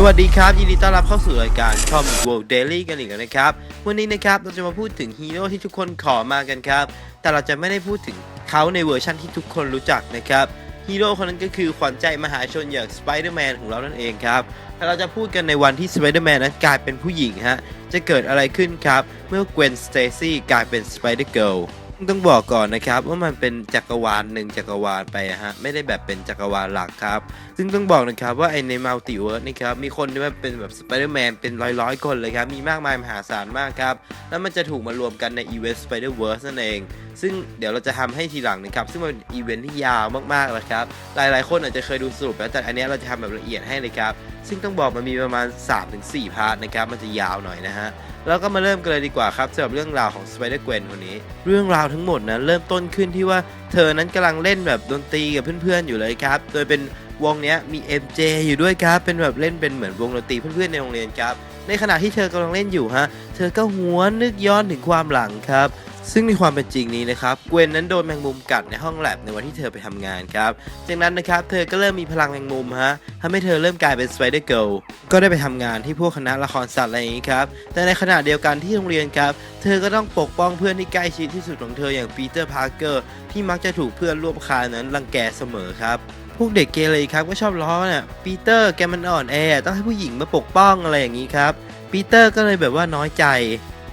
สวัสดีครับ ยินดีต้อนรับเข้าสู่รายการ Comic World Daily กันอีกแล้วนะครับ วันนี้นะครับเราจะมาพูดถึงฮีโร่ที่ทุกคนขอมากันครับ แต่เราจะไม่ได้พูดถึงเขาในเวอร์ชั่นที่ทุกคนรู้จักนะครับฮีโร่คนนั้นก็คือขวัญใจมหาชนอย่าง Spider-Man ของเรานั่นเองครับและเราจะพูดกันในวันที่ Spider-Man นั้นกลายเป็นผู้หญิงฮะจะเกิดอะไรขึ้นครับ เมื่อ Gwen Stacy กลายเป็น Spider-Girl ต้องบอกก่อนนะครับว่ามันเป็นจักรวาลหนึ่งจักรวาลไปอะฮะไม่ได้แบบเป็นจักรวาลหลักครับ ซึ่งต้องบอกนะครับว่าไอในมัลติเวิร์สนี่ครับมีคนที่ว่าเป็นแบบสไปเดอร์แมนเป็นร้อยร้อยๆคนเลยครับมีมากมายมหาศาลมากครับแล้วมันจะถูกมารวมกันในอีเวนต์สไปเดอร์เวิร์สนั่นเอง ซึ่งเดี๋ยวเราจะทำให้ทีหลังนะครับ ซึ่งมันเป็นอีเวนต์ที่ยาวมากๆเลยครับ หลายๆ คนอาจจะเคยดูสรุปแล้วแต่อันนี้เราจะทำแบบละเอียดให้เลยครับ ซึ่งต้องบอกมันมีประมาณ 3-4 พาร์ทนะครับ มันจะยาวหน่อยนะฮะ แล้วก็มาเริ่มกันเลยดีกว่าครับสำหรับเรื่องราวของ Spider Gwen คนนี้ เรื่องราวทั้งหมดนะเริ่มต้นขึ้นที่ว่าเธอนั้นกำลังเล่นแบบดนตรีกับเพื่อนๆ อยู่เลยครับ โดยเป็นวงนี้มี MJ อยู่ด้วยครับ เป็นแบบเล่นเป็นเหมือนวงดนตรีเพื่อนๆในโรงเรียนครับ ในขณะที่เธอกำลังเล่นอยู่ฮะ เธอก็หวนนึกย้อนถึงความหลังครับ ซึ่งในความเป็นจริงนี้นะครับเกวนนั้นโดนแมงมุมกัดในห้องแลบในวันที่เธอไปทำงานครับ จากนั้นนะครับเธอก็เริ่มมีพลังแมงมุมฮะทำให้เธอเริ่มกลายเป็นสไปเดอร์เกิลก็ได้ไปทำงานที่พวกคณะละครสัตว์อะไรอย่างนี้ครับ แต่ในขณะเดียวกันที่โรงเรียนครับ เธอก็ต้องปกป้องเพื่อนที่ใกล้ชิดที่สุดของเธออย่างปีเตอร์พาร์เกอร์ที่มักจะถูกเพื่อนร่วมคานนั้นรังแกเสมอครับพวกเด็กเกเรครับก็ชอบล้อเนี่ยปีเตอร์แกมันอ่อนแอต้องให้ผู้หญิงมาปกป้องอะไรอย่างนี้ครับปีเตอร์ก็เลยแบบว่าน้อยใจ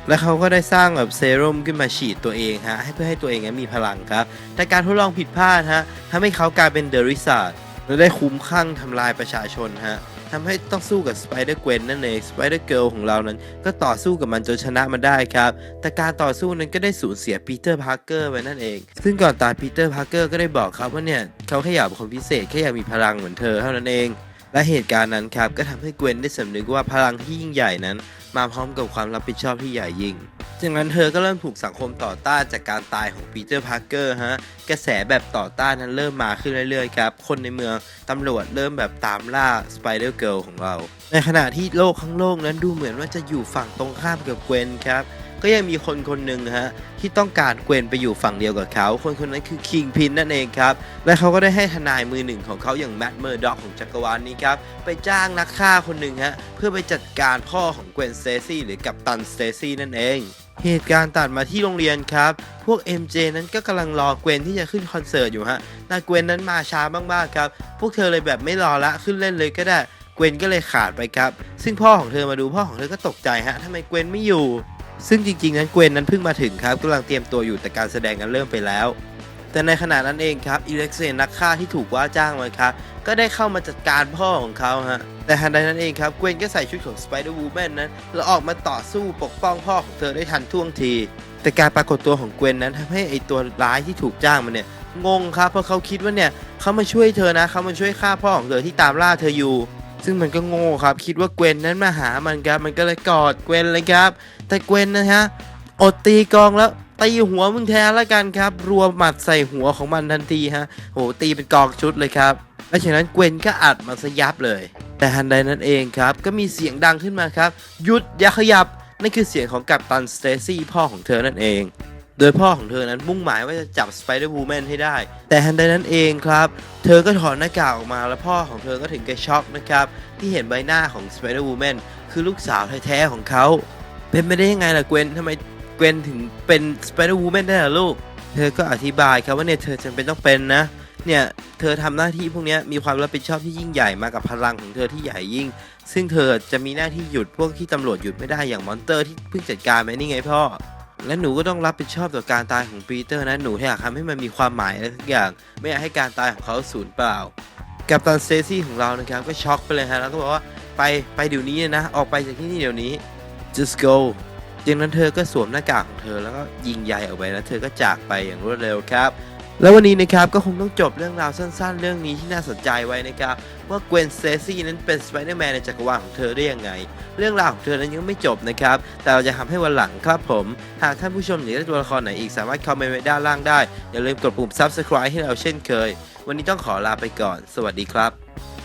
และเขาก็ได้สร้างแบบเซรุ่มขึ้นมาฉีดตัวเองฮะให้เพื่อให้ตัวเองมีพลังครับ แต่การทดลองผิดพลาดฮะทำให้เขากลายเป็นเดริซาร์ดและได้คุ้มข้างทำลายประชาชนฮะทำให้ต้องสู้กับสไปเดอร์เกวนนั่นเองสไปเดอร์เกิลของเรานั้น ก็ต่อสู้กับมันจนชนะมันได้ครับ แต่การต่อสู้นั้นก็ได้สูญเสียปีเตอร์พาร์เกอร์ไปนั่นเอง ซึ่งก่อนตายปีเตอร์พาร์เกอร์ก็ได้บอกครับว่าเนี่ยเขาแค่อยากเป็นคนพิเศษแค่อยากมีพลังเหมือนเธอเท่านั้นเองและเหตุการณ์นั้นครับก็ทำให้เกวนได้สำนึกว่าพลังที่ยิ่งใหญ่นั้น มาพร้อมกับความรับผิดชอบที่ใหญ่ยิ่ง จากนั้นเธอก็เริ่มถูกสังคมต่อต้านจากการตายของปีเตอร์พาร์เกอร์ฮะ กระแสแบบต่อต้านนั้นเริ่มมาขึ้นเรื่อยๆครับ คนในเมืองตำรวจเริ่มแบบตามล่าสไปเดอร์เกิลของเรา ในขณะที่โลกทั้งโลกนั้นดูเหมือนว่าจะอยู่ฝั่งตรงข้ามกับเกวนครับ ก็ยังมีคนคนหนึ่งฮะที่ต้องการเกวนไปอยู่ฝั่งเดียวกับเขา คนคนนั้นคือคิงพินนั่นเองครับ และเขาก็ได้ให้ทนายมือหนึ่งของเขาอย่างแมดเมอร์ด็อกของจักรวาลนี้ครับไปจ้างนักฆ่าคนหนึ่งฮะเพื่อไปจัดการพ่อของเกวนสเตซี่หรือกัปตันสเตซี่นั่นเองเหตุการณ์ตัดมาที่โรงเรียนครับ พวก MJ นั้นก็กำลังรอเกวนที่จะขึ้นคอนเสิร์ตอยู่ฮะ แต่เกวนนั้นมาช้ามากๆครับ พวกเธอเลยแบบไม่รอละขึ้นเล่นเลยก็ได้ เกวนก็เลยขาดไปครับ ซึ่งพ่อของเธอมาดูพ่อของเธอก็ตกใจฮะทำไมเกวนไม่อยู่ ซึ่งจริงๆนั้นเกวนนั้นเพิ่งมาถึงครับกำลังเตรียมตัวอยู่แต่การแสดงกันเริ่มไปแล้ว แต่ในขณะนั้นเองครับอิเล็กเซนนักฆ่าที่ถูกว่าจ้างมาครับก็ได้เข้ามาจัดการพ่อของเขาฮะแต่ทันใดนั้นเองครับเกวนก็ใส่ชุดของสไปเดอร์วูแมนนั้นแล้วออกมาต่อสู้ปกป้องพ่อของเธอได้ทันท่วงที แต่การปรากฏตัวของเกวนนั้นทำให้ไอตัวร้ายที่ถูกจ้างมันเนี่ยงงครับเพราะเขาคิดว่าเนี่ยเขามาช่วยเธอนะเขามาช่วยฆ่าพ่อของเธอที่ตามล่าเธออยู่ ซึ่งมันก็โง่ครับ คิดว่าเกวนนั้นมาหามันครับ มันก็เลยกอดเกวนเลยครับ แต่เกวนนะฮะ อดตีกองแล้วตีหัวมึงแทนละกันครับ รวมหมัดใส่หัวของมันทันทีฮะโหตีเป็นกองชุดเลยครับและจากนั้นเกวนก็อัดมันซะยับเลย แต่ทันใดนั้นเองครับ ก็มีเสียงดังขึ้นมาครับ หยุดอย่าขยับ นั่นคือเสียงของกัปตันสเตซี่พ่อของเธอนั่นเอง โดยพ่อของเธอนั้นมุ่งหมายว่าจะจับสไปเดอร์วูแมนให้ได้ แต่ทันใดนั้นเองครับ เธอก็ถอดหน้ากากออกมาแล้วพ่อของเธอก็ถึงกับช็อกนะครับ ที่เห็นใบหน้าของสไปเดอร์วูแมนคือลูกสาวแท้ๆของเขา เป็นไปได้ยังไงล่ะเกวนทำไมเกวนถึงเป็นสไปเดอร์วูแมนได้ล่ะลูก เธอก็อธิบายครับว่าเนี่ยเธอจำเป็นต้องเป็นนะเนี่ยเธอทำหน้าที่พวกนี้มีความรับผิดชอบที่ยิ่งใหญ่มากับพลังของเธอที่ใหญ่ยิ่ง ซึ่งเธอจะมีหน้าที่หยุดพวกที่ตำรวจหยุดไม่ได้อย่างมอนเตอร์ที่เพิ่งจัดการไปนี่ไงพ่อ และหนูก็ต้องรับผิดชอบต่อการตายของปีเตอร์นะหนูอยากทำให้มันมีความหมายอะไรทุกอย่าง ไม่อยากให้การตายของเขาสูญเปล่า กับตันเซซี่ของเรานะครับก็ช็อกไปเลยฮะแล้วก็บอกว่าไปไปเดี๋ยวนี้นะ ออกไปจากที่นี่เดี๋ยวนี้ just go จากนั้นเธอก็สวมหน้ากากของเธอแล้วก็ยิงใยออกไปแล้วเธอก็จากไปอย่างรวดเร็วครับ แล้ววันนี้นะครับก็คงต้องจบเรื่องราวสั้นๆ เรื่องนี้ที่น่าสนใจไว้นะครับว่าเกวนเซซี่นั้นเป็นสไปเดอร์แมนในจักรวาลของเธอได้ยังไง เรื่องราวของเธอนั้นยังไม่จบนะครับ แต่เราจะทำให้วันหลังครับผม หากท่านผู้ชมอยากได้ตัวละครไหนอีกสามารถคอมเมนต์ไว้ด้านล่างได้ อย่าลืมกดปุ่ม subscribe ให้เราเช่นเคย วันนี้ต้องขอลาไปก่อน สวัสดีครับ